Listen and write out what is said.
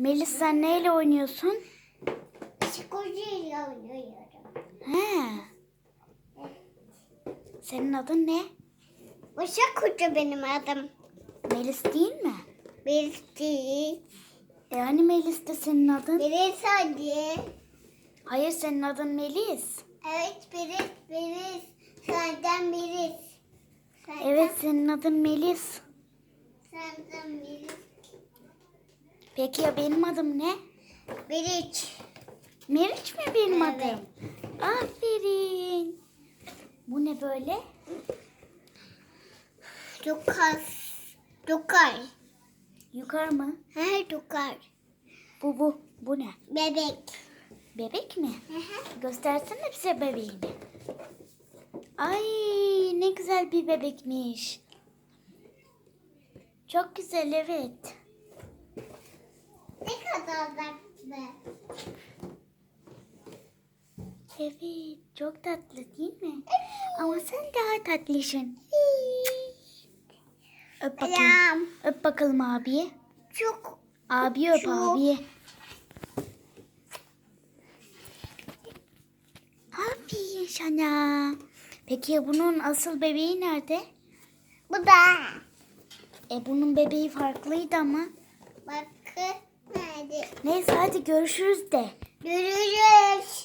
Melis sen neyle oynuyorsun? Psikolojiyle oynuyorum. He. Senin adın ne? Başak Hoca benim adım. Melis değil mi? Birisi. E hani Melis de senin adın? Birisi hadi. Hayır senin adın Melis. Evet Biris, Biris. Senden Biris. Senden, Evet senin adın Melis. Senden Biris. Peki ya benim adım ne? Biriç. Meriç mi benim Evet. adım? Aferin. Bu ne böyle? Dukas. Dukar. Yukarı mı? He Dukar. Bu bu. Bu ne? Bebek. Bebek mi? Hı hı. Göstersene bize bebeğini. Ay ne güzel bir bebekmiş. Çok güzel evet. Ne kadar tatlı. Evet çok tatlı değil mi? Ama sen daha tatlısın. Öp bakalım. Ayağım. Öp bakalım abiye. Çok. Abi öp Çok. abiye. Aferin sana. Peki bunun asıl bebeği nerede? Bu da. E bunun bebeği farklıydı ama. Bakın. Neyse hadi görüşürüz de. Görüşürüz.